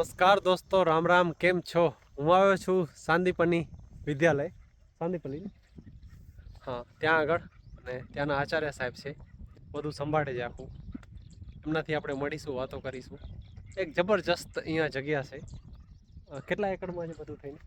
નમસ્કાર દોસ્તો, રામ રામ, કેમ છો? હું આવ્યો છું સાંદીપની વિદ્યાલય. સાંદીપની? હા, ત્યાં આગળ. અને ત્યાંના આચાર્ય સાહેબ છે. બધું સંભાળે છે આખું. એમનાથી આપણે મળીશું, વાતો કરીશું. એક જબરજસ્ત અહીંયા જગ્યા છે. કેટલા એકડમાં છે બધું થઈને?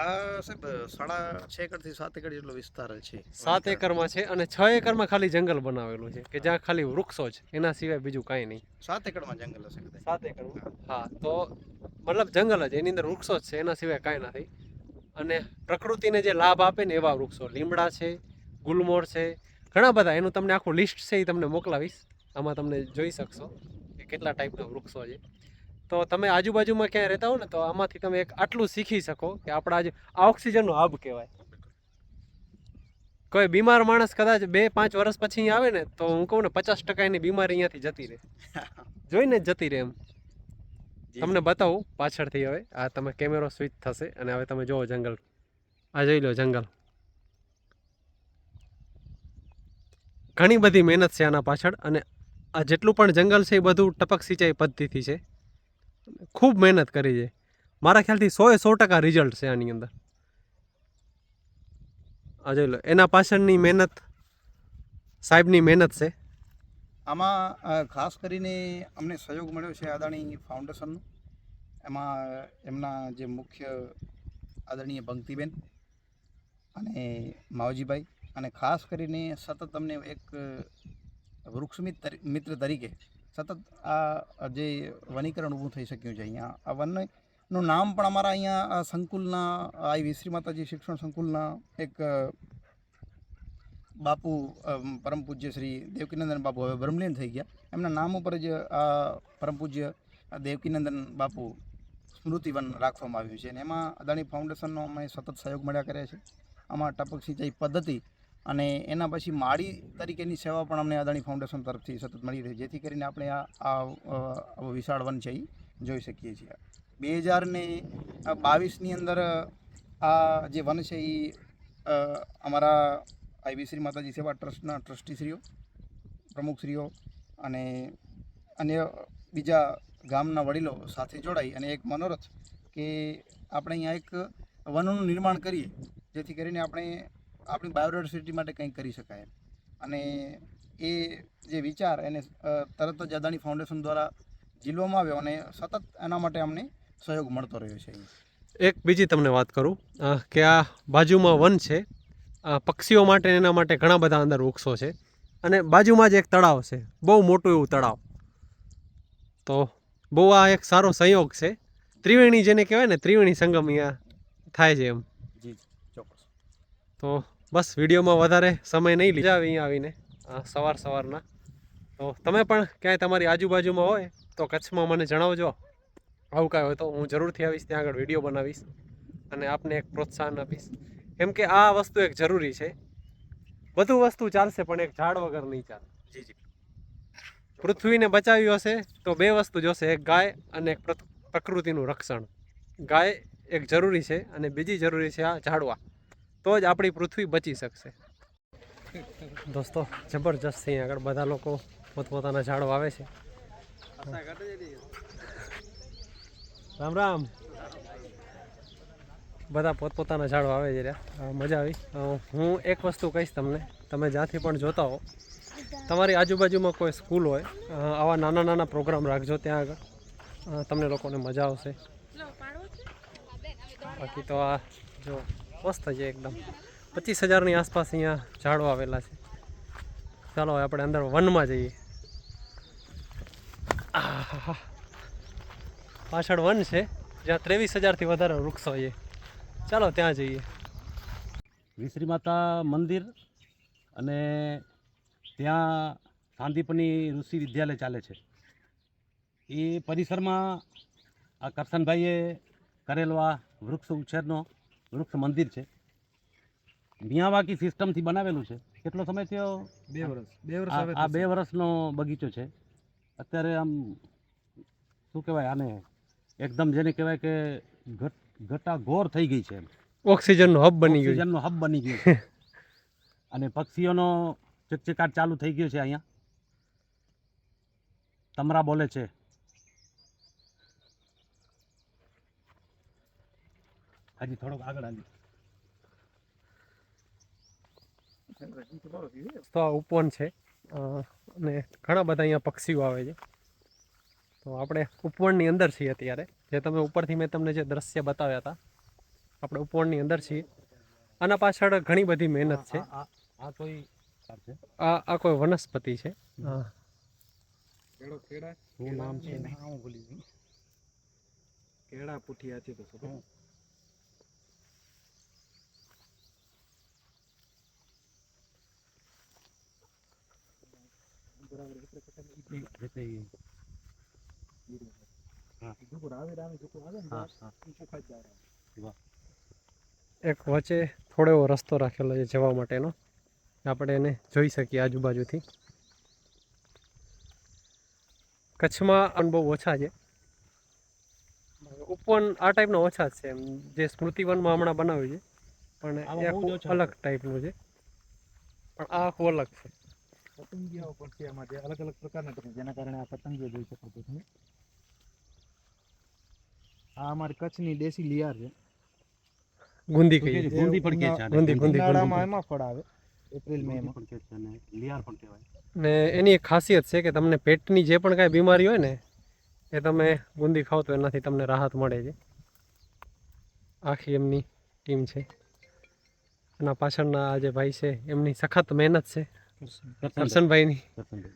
આ સાહેબ સાડા છ એકરથી સાત એકર જેટલો વિસ્તાર છે. સાત એકરમાં છે અને છ એકરમાં ખાલી જંગલ બનાવેલું છે કે જ્યાં ખાલી વૃક્ષો જ એના સિવાય બીજું કાંઈ નહીં. સાત એકરમાં જંગલ હશે સાત એકરમાં હા તો મતલબ જંગલ જ એની અંદર વૃક્ષો જ છે એના સિવાય કાંઈ નથી. અને પ્રકૃતિને જે લાભ આપે ને એવા વૃક્ષો લીમડા છે ગુલમોર છે ઘણા બધા. એનું તમને આખું લિસ્ટ છે એ તમને મોકલાવીશ. આમાં તમને જોઈ શકશો કે કેટલા ટાઈપના વૃક્ષો છે. તો તમે આજુબાજુમાં ક્યાંય રહેતા હો ને તો આમાંથી તમે એક આટલું શીખી શકો કે આપણા આજે આ ઓક્સિજનનો હબ કહેવાય. કોઈ બીમાર માણસ કદાચ બે પાંચ વર્ષ પછી આવે ને તો હું કહું ને પચાસ ટકા એની બીમારી અહીંયાથી જતી રહે. જોઈને જ જતી રહે એમ. તમને બતાવું પાછળથી હવે આ તમે કેમેરો સ્વિચ થશે અને હવે તમે જુઓ જંગલ. આ જોઈ લો જંગલ. ઘણી બધી મહેનત છે આના પાછળ અને આ જેટલું પણ જંગલ છે એ બધું ટપક સિંચાઈ પદ્ધતિથી છે. ખૂબ મહેનત કરી છે. મારા ખ્યાલથી સો એ સો ટકા રિઝલ્ટ છે આની અંદર. આ જોઈ લો, એના પાછળની મહેનત, સાહેબની મહેનત છે. આમાં ખાસ કરીને અમને સહયોગ મળ્યો છે અદાણી ફાઉન્ડેશનનો એમાં, એમના જે મુખ્ય આદરણીય પંક્તિબેન અને માવજીભાઈ અને ખાસ કરીને સતત અમને એક વૃક્ષ મિત્ર તરીકે સતત આ જે વનીકરણ ઊભું થઈ શક્યું છે અહીંયા. આ વનનું નામ પણ અમારા અહીંયા, આ સંકુલના આઈ વિશ્રી માતાજી શિક્ષણ સંકુલના એક બાપુ પરમ પૂજ્ય શ્રી દેવકીનંદન બાપુ હવે બ્રહ્મલીન થઈ ગયા. એમના નામ ઉપર જ, આ પરમ પૂજ્ય દેવકીનંદન બાપુ સ્મૃતિવન રાખવામાં આવ્યું છે. અને એમાં અદાણી ફાઉન્ડેશનનો અમે સતત સહયોગ મળ્યા કર્યા છે. આમાં ટપક સિંચાઈ પદ્ધતિ અને એના પછી માળી તરીકેની સેવા પણ અમને અદાણી ફાઉન્ડેશન તરફથી સતત મળી રહી જેથી કરીને આપણે આ વિશાળ વન છે એ જોઈ શકીએ છીએ. બે હજાર ને બાવીસની અંદર આ જે વન છે એ અમારા આઈવી શ્રી માતાજી સેવા ટ્રસ્ટના ટ્રસ્ટીશ્રીઓ, પ્રમુખશ્રીઓ અને અન્ય બીજા ગામના વડીલો સાથે જોડાઈ અને એક મનોરથ કે આપણે અહીંયા એક વનનું નિર્માણ કરીએ. જેથી કરીને આપણે આપણી બાયોડાયવર્સિટી માટે કંઈક કરી શકાય અને એ જે વિચાર એને તરત જ અદાણી ફાઉન્ડેશન દ્વારા ઝીલવામાં આવ્યો અને સતત એના માટે અમને સહયોગ મળતો રહ્યો છે એક બીજી તમને વાત કરું કે આ બાજુમાં વન છે પક્ષીઓ માટે એના માટે ઘણા બધા અંદર વૃક્ષો છે. અને બાજુમાં જ એક તળાવ છે બહુ મોટું એવું તળાવ. તો બહુ આ એક સારો સંયોગ છે. ત્રિવેણી જેને કહેવાય ને ત્રિવેણી સંગમ અહીંયા થાય છે એમ. જી ચોક્કસ. તો બસ વિડીયોમાં વધારે સમય નહીં લીધા. અહીંયા આવીને સવાર સવારના. તો તમે પણ ક્યાંય તમારી આજુબાજુમાં હોય તો કચ્છમાં મને જણાવજો. આવું કાંઈ હોય તો હું જરૂરથી આવીશ ત્યાં આગળ વીડિયો બનાવીશ અને આપને એક પ્રોત્સાહન આપીશ. કેમ કે આ વસ્તુ એક જરૂરી છે. બધું વસ્તુ ચાલશે પણ એક ઝાડ વગર નહીં ચાલે. જી જી. પૃથ્વીને બચાવી હશે તો બે વસ્તુ જોશે એક ગાય અને એક પ્રકૃતિનું રક્ષણ. ગાય એક જરૂરી છે અને બીજી જરૂરી છે આ ઝાડવા. તો જ આપણી પૃથ્વી બચી શકશે. દોસ્તો, જબરજસ્ત છે આગળ બધા લોકો પોતપોતાના ઝાડ વાવે છે. રામ રામ. બધા પોતપોતાના ઝાડ વાવે છે મજા આવી. હું એક વસ્તુ કહીશ તમને. તમે જ્યાંથી પણ જોતા હો, તમારી આજુબાજુમાં કોઈ સ્કૂલ હોય આવા નાના નાના પ્રોગ્રામ રાખજો ત્યાં આગળ. તમને લોકોને મજા આવશે. બાકી તો આ, જો મસ્ત છે એકદમ. પચીસ હજારની આસપાસ અહીંયા ઝાડો આવેલા છે. ચાલો આપણે અંદર વનમાં જઈએ. પાછળ વન છે. જ્યાં ત્રેવીસ હજારથી વધારે વૃક્ષો છે. ચાલો ત્યાં જઈએ. વિશ્રી માતા મંદિર અને ત્યાં સાંદીપની ઋષિ વિદ્યાલય ચાલે છે. એ પરિસરમાં આ કરશનભાઈએ કરેલો આ વૃક્ષ ઉછેરનો વૃક્ષ મંદિર છે. મિયાવાકી સિસ્ટમથી બનાવેલું છે. કેટલો સમય થયો? બે વર્ષ બે આ આ બે વર્ષનો બગીચો છે. અત્યારે આમ શું કહેવાય આને એકદમ જેને કહેવાય કે ઘટ ઘટા ઘોર થઈ ગઈ છે ઓક્સિજનનો હબ બની ગયો છે. ઓક્સિજનનો હબ બની ગયું છે. અને પક્ષીઓનો ચકચકાટ ચાલુ થઈ ગયો છે અહીંયા. તમરા બોલે છે. હજી થોડોક આગળ આવી તો ઉપવન છે. અને ઘણા બધા અહીંયા પક્ષીઓ આવે છે. તો આપણે ઉપવનની અંદર છીએ અત્યારે. જે તમે ઉપરથી મેં તમને જે દ્રશ્ય બતાવ્યા હતા આપણે ઉપવનની અંદર છીએ. આના પાછળ ઘણી બધી મહેનત છે. આ- કોઈ આ આ કોઈ વનસ્પતિ છે. હા. નામ છે હું ભૂલી ગયો. કેળા પુઠિયા છે તો એટલે ઈ- હા. હા, હા. એક વચ્ચે થોડો એવો રસ્તો રાખેલો છે જવા માટેનો. આપણે એને જોઈ શકીએ આજુબાજુથી. કચ્છમાં અનુભવ ઓછા છે. ઉપવન આ ટાઈપના ઓછા છે એમ. જે સ્મૃતિવનમાં હમણાં બનાવ્યું છે. પણ એ અલગ ટાઈપનું છે. પણ આ આખું અલગ છે. પતંગિયાઓ પણ છે એમાં જે અલગ અલગ પ્રકારના પતંગ જેના કારણે આ પતંગીઓ જોઈ શકો છો તમે આ અમારી કચ્છની દેશી લિયાર છે ગુંદી કહીએ કે ગુંદી પણ કહે છે. ગુંદી, ગુંદી. ઉનાળામાં એમાં ફળ આવે એપ્રિલ મે ગુંદી એમાં પણ કહે છે અને લિયાર પણ કહેવાય ને એની એક ખાસિયત છે કે તમને પેટની જે પણ કાંઈ બીમારી હોય ને એ તમે ગુંદી ખાવ તો એનાથી તમને રાહત મળે છે આખી એમની ટીમ છે એના પાછળના આ જે ભાઈ છે એમની સખત મહેનત છે. કરશનભાઈની કરશનભાઈ.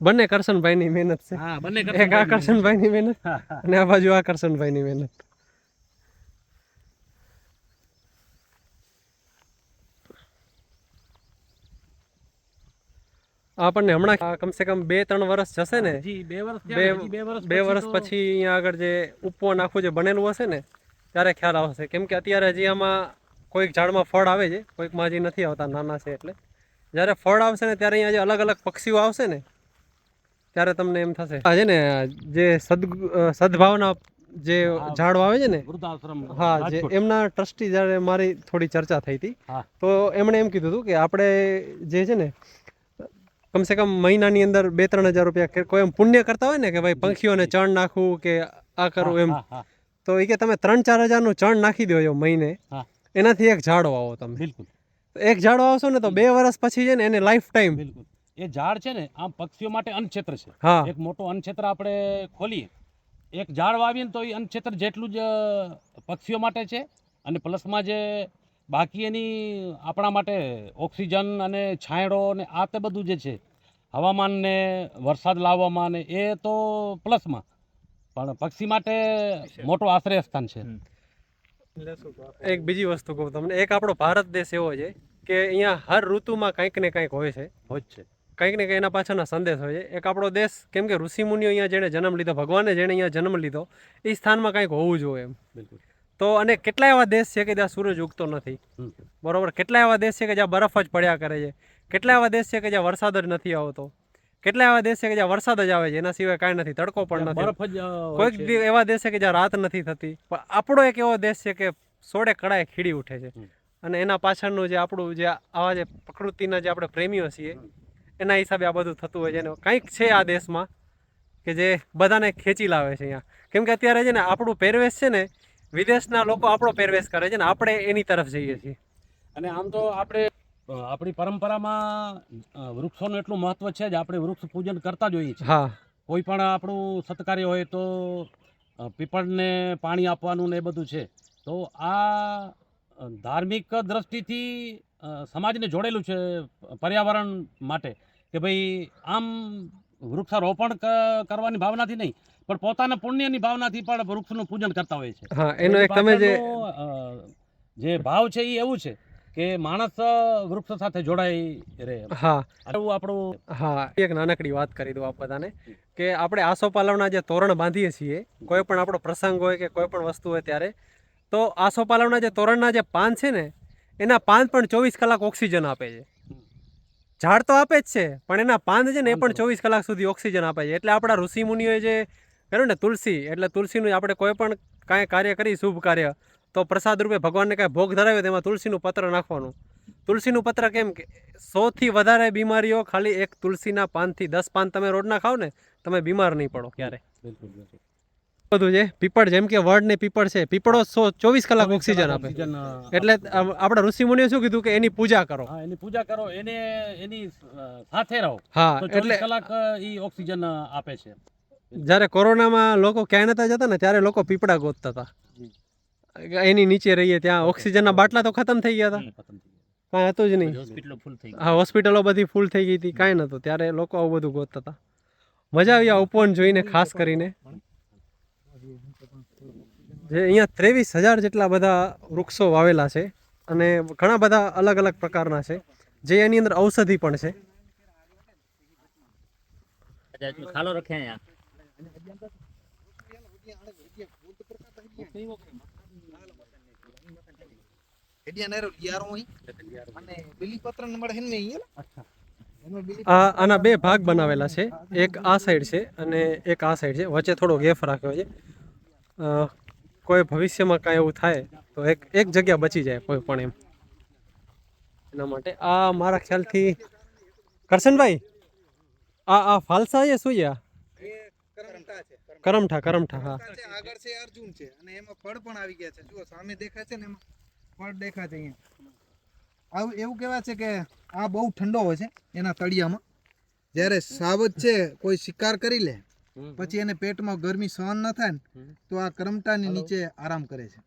બંને કરશનભાઈની મહેનત છે. હા બંને એક આ કરશનભાઈની મહેનત. અને આ બાજુ આ કરશનભાઈની મહેનત. આપણને હમણાં કમસે કમ બે ત્રણ વર્ષ જશે ને? બે વર્ષ પછી અહીંયા આગળ જે ઉપવો નાખવું જે બનેલું હશે ને ત્યારે ખ્યાલ આવશે. કેમ કે અત્યારે હજી આમાં કોઈક ઝાડમાં ફળ આવે છે કોઈકમાં હજી નથી આવતા નાના છે એટલે. જ્યારે ફળ આવશે ને ત્યારે અહીંયા જે અલગ અલગ પક્ષીઓ આવશે ને ત્યારે તમને એમ થશે. આ છે ને જે સદ સદભાવના જે. ઝાડો આવે છે ને હા જે એમના ટ્રસ્ટી જ્યારે મારી થોડી ચર્ચા થઈ હતી તો એમણે એમ કીધું હતું કે આપણે જે છે ને કમસે કમ મહિનાની અંદર બે ત્રણ હજાર રૂપિયા કોઈ એમ પુણ્ય કરતા હોય ને કે ભાઈ પંખીઓને ચણ નાખવું કે આ કરવું એમ તો એ કે તમે ત્રણ ચાર હજારનું ચણ નાખી દો મહિને. એનાથી એક ઝાડ વાવો તમે. બિલકુલ. એક ઝાડ વાવશો ને તો બે વર્ષ પછી છે ને એને લાઈફ ટાઈમ બિલકુલ. એ ઝાડ છે ને આમ પક્ષીઓ માટે અન્નક્ષેત્ર છે. હા. એક મોટો અન્નક્ષેત્ર આપણે ખોલીએ. એક ઝાડ વાવીએ ને તો એ અન્નક્ષેત્ર જેટલું જ પક્ષીઓ માટે છે અને પ્લસમાં જે બાકી એની આપણા માટે ઓક્સિજન અને છાંયડો ને આ તે બધું જે છે હવામાનને વરસાદ લાવવામાં ને એ તો પ્લસમાં. પણ પક્ષી માટે મોટો આશ્રય સ્થાન છે એક બીજી વસ્તુ કહું તમને. એક આપણો ભારત દેશ એવો છે કે અહીંયા હર ઋતુમાં કંઈક ને કંઈક હોય છે. હોય છે. કંઈક ને કંઈક એના પાછળના સંદેશ હોય છે. એક આપણો દેશ કેમ કે ઋષિમુનિઓ અહીંયા જેણે જન્મ લીધો ભગવાને જેણે અહીંયા જન્મ લીધો એ સ્થાનમાં કંઈક હોવું જોઈએ એમ. બિલકુલ. તો અને કેટલા એવા દેશ છે કે જ્યાં સૂરજ ઉગતો નથી? બરોબર. કેટલા એવા દેશ છે કે જ્યાં બરફ જ પડ્યા કરે છે? કેટલા એવા દેશ છે કે જ્યાં વરસાદ જ નથી આવતો? કેટલા એવા દેશ છે કે જ્યાં વરસાદ જ આવે છે એના સિવાય કાંઈ નથી તડકો પણ નથી. કોઈક એવા દેશ છે કે જ્યાં રાત નથી થતી. પણ આપણો એક એવો દેશ છે કે સોડે કડાએ ખીડી ઉઠે છે. અને એના પાછળનું જે આપણું જે આવા જે પ્રકૃતિના જે આપણે પ્રેમીઓ છીએ એના હિસાબે આ બધું થતું હોય છે. અને કંઈક છે આ દેશમાં કે જે બધાને ખેંચી લાવે છે અહીંયા. કેમ કે અત્યારે છે ને આપણું પહેરવેશ છે ને વિદેશના લોકો આપણો પહેરવેશ કરે છે ને આપણે એની તરફ જઈએ છીએ. અને આમ તો આપણે આપણી પરંપરામાં વૃક્ષોનું એટલું મહત્વ છે જ આપણે વૃક્ષ પૂજન કરતા જ હોઈએ છીએ. હા. કોઈ પણ આપણું સત્કાર્ય હોય તો પીપળને પાણી આપવાનું ને એ બધું છે. તો આ ધાર્મિક દ્રષ્ટિથી સમાજને જોડેલું છે પર્યાવરણ માટે કે ભાઈ આમ વૃક્ષારોપણ કરવાની ભાવનાથી નહીં પણ પોતાના પુણ્યની ભાવનાથી પણ વૃક્ષનું પૂજન કરતા હોય છે. હા એનો એક તમે જે જે ભાવ છે એ એવું છે કે માણસ વૃક્ષ સાથે જોડાઈ રહે. હા. એવું આપણું હા એક નાનકડી વાત કરી દઉં આપ બધાને કે આપણે આસોપાલવના જે તોરણ બાંધીએ છીએ કોઈ પણ આપણો પ્રસંગ હોય કે કોઈ પણ વસ્તુ હોય ત્યારે તો આસોપાલવના જે તોરણના જે પાન છે ને એના પાન પણ ચોવીસ કલાક ઓક્સિજન આપે છે. ઝાડ તો આપે જ છે પણ એના પાન છે ને એ પણ ચોવીસ કલાક સુધી ઓક્સિજન આપે છે. એટલે આપણા ઋષિ મુનિઓએ જે કર્યું ને તુલસી એટલે તુલસીનું આપણે કોઈ પણ કાંઈ કાર્ય કરી શુભ કાર્ય તો પ્રસાદ રૂપે ભગવાનને કાંઈ ભોગ ધરાવ્યો તેમાં તુલસીનું પત્ર નાખવાનું. તુલસીનું પત્ર કેમ કે સૌથી વધારે બીમારીઓ ખાલી એક તુલસીના પાનથી દસ પાન તમે રોડના ખાવ ને તમે બીમાર નહીં પડો ક્યારે બધું છે પીપળ જેમ કે વર્ડ ને પીપળ છે પીપળો સો ચોવીસ કલાક ઓક્સિજન આપે. એટલે આપણે ઋષિ ઋષિમુનિએ શું કીધું કે એની પૂજા કરો. એની પૂજા કરો એને એની સાથે રહો. હા એટલે કલાક ઈ ઓક્સિજન આપે છે. જ્યારે કોરોનામાં લોકો ક્યાંય નતા જતા ને ત્યારે લોકો પીપળા ગોતતા હતા. એની નીચે રહીએ ત્યાં. ઓક્સિજનના બાટલા તો ખતમ થઈ ગયા હતા. કાંઈ હતું જ નહીં. હોસ્પિટલો ફૂલ થઈ હા હોસ્પિટલો બધી ફૂલ થઈ ગઈ હતી. કાંઈ નહોતું. ત્યારે લોકો આવું બધું ગોતતા હતા. મજા આવી આ ઉપવન જોઈને ખાસ કરીને. જે અહીંયા ત્રેવીસ હજાર જેટલા બધા વૃક્ષો વાવેલા છે અને ઘણા બધા અલગ અલગ પ્રકારના છે. જે એની અંદર ઔષધિ પણ છે. ખાલો રખ્યા આ આના બે ભાગ બનાવેલા છે. એક આ સાઈડ છે અને એક આ સાઈડ છે. વચ્ચે થોડો ગેફ રાખ્યો છે. કોઈ ભવિષ્યમાં કાંઈ એવું થાય તો એક એક જગ્યા બચી જાય કોઈ પણ એમ. એના માટે આ મારા ખ્યાલથી કરશનભાઈ આ આ ફાલસા છે શું છે. કરમઠા કરમઠા હા. આગળ છે અર્જુન છે. અને એમાં ફળ પણ આવી ગયા છે. જુઓ સામે દેખાય છે ને એમાં? ફળ દેખાય છે અહીંયા. આવું એવું કહેવાય છે કે આ બહુ ઠંડો હોય છે એના તળિયામાં. જ્યારે સાવજ છે કોઈ શિકાર કરી લે પછી એને પેટમાં ગરમી સહન ન થાય ને તો આ કરમટાની નીચે આરામ કરે છે.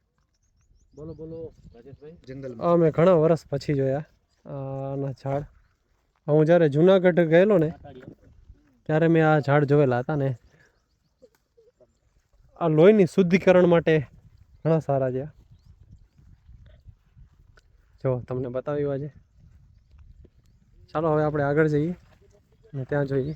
બોલો બોલો રાજેશભાઈ. જંગલમાં. અમે મેં ઘણા વર્ષ પછી જોયા આના ઝાડ. હું જ્યારે જુનાગઢ ગયેલો ને ત્યારે મેં આ ઝાડ જોયેલા હતા ને. આ લોહીની શુદ્ધિકરણ માટે ઘણા સારા છે. જો, તમને બતાવ્યું આજે. ચાલો, હવે આપણે આગળ જઈએ અને ત્યાં જોઈએ.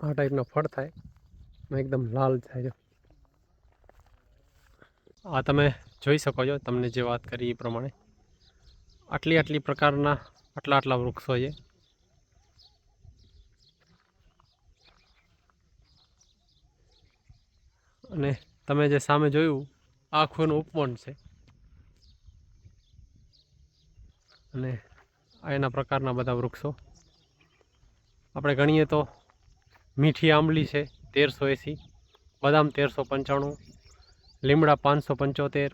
આ ટાઈપના ફળ થાય. ને એકદમ લાલ થાય છે. આ તમે જોઈ શકો છો, તમને જે વાત કરી એ પ્રમાણે. આટલી આટલી પ્રકારના આટલા આટલા વૃક્ષો છે. અને તમે જે સામે જોયું આખું ઉપવન છે. અને આ એના પ્રકારના બધા વૃક્ષો. આપણે ગણીએ તો મીઠી આંબલી છે. તેરસો એંસી, બદામ તેરસો પંચાણું, લીમડા પાંચસો પંચોતેર,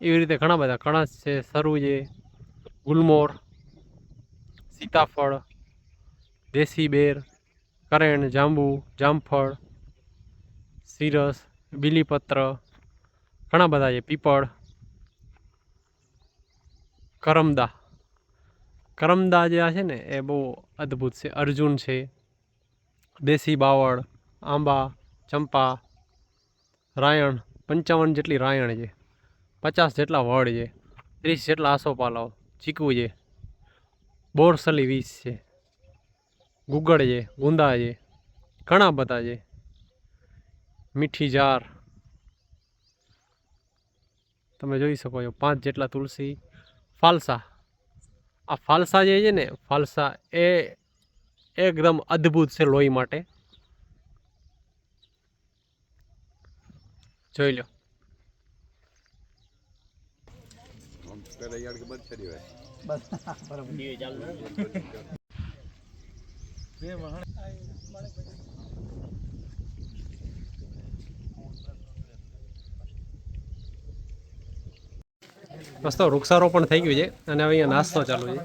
એવી રીતે ઘણા બધા કણસ છે સરુ છે, ગુલમોર, સીતાફળ, દેશી બેર, કરેણ, જાંબુ, જામફળ, સીરસ, બીલીપત્ર, ઘણા બધા છે, પીપળ, કરમદા. કરમદા જે આ છે ને, એ બહુ અદ્ભુત છે, અર્જુન છે, દેશી બાવળ આંબા, ચંપા, રાયણ, પંચાવન જેટલી રાયણ છે, પચાસ જેટલા વડ છે, ત્રીસ જેટલા આસોપાલાઓ, ચીકુ છે, બોરસલી વીસ છે, ગુગળ છે, ગુંદા છે, ઘણા બધા છે, મીઠી જાર. તમે જોઈ શકો છો, પાંચ જેટલા તુલસી, ફાલસા. આ ફાલસા જે છે ને, ફાલસા એ એકદમ અદ્ભુત છે લોહી માટે. જોઈ લો. દોસ્તો વૃક્ષારોપણ થઈ ગયું છે અને હવે અહીંયા નાસ્તો ચાલુ છે.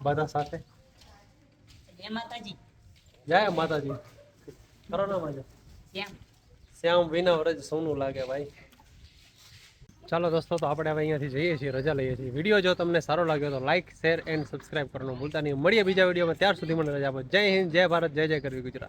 બધા સાથે? જય જય માતાજી. શ્યામ વિના વ્રજ સોનું લાગે ભાઈ. ચાલો દોસ્તો તો આપણે હવે અહીંયાથી જઈએ છીએ રજા લઈએ છીએ. વીડિયો જો તમને સારો લાગ્યો તો લાઇક શેર એન્ડ સબસ્ક્રાઇબ કરવાનું ભૂલતા નહીં. મળીએ બીજા વિડીયોમાં. ત્યાર સુધી મને રજા આપો. જય હિન્દ જય ભારત જય જય કરવી ગુજરાત.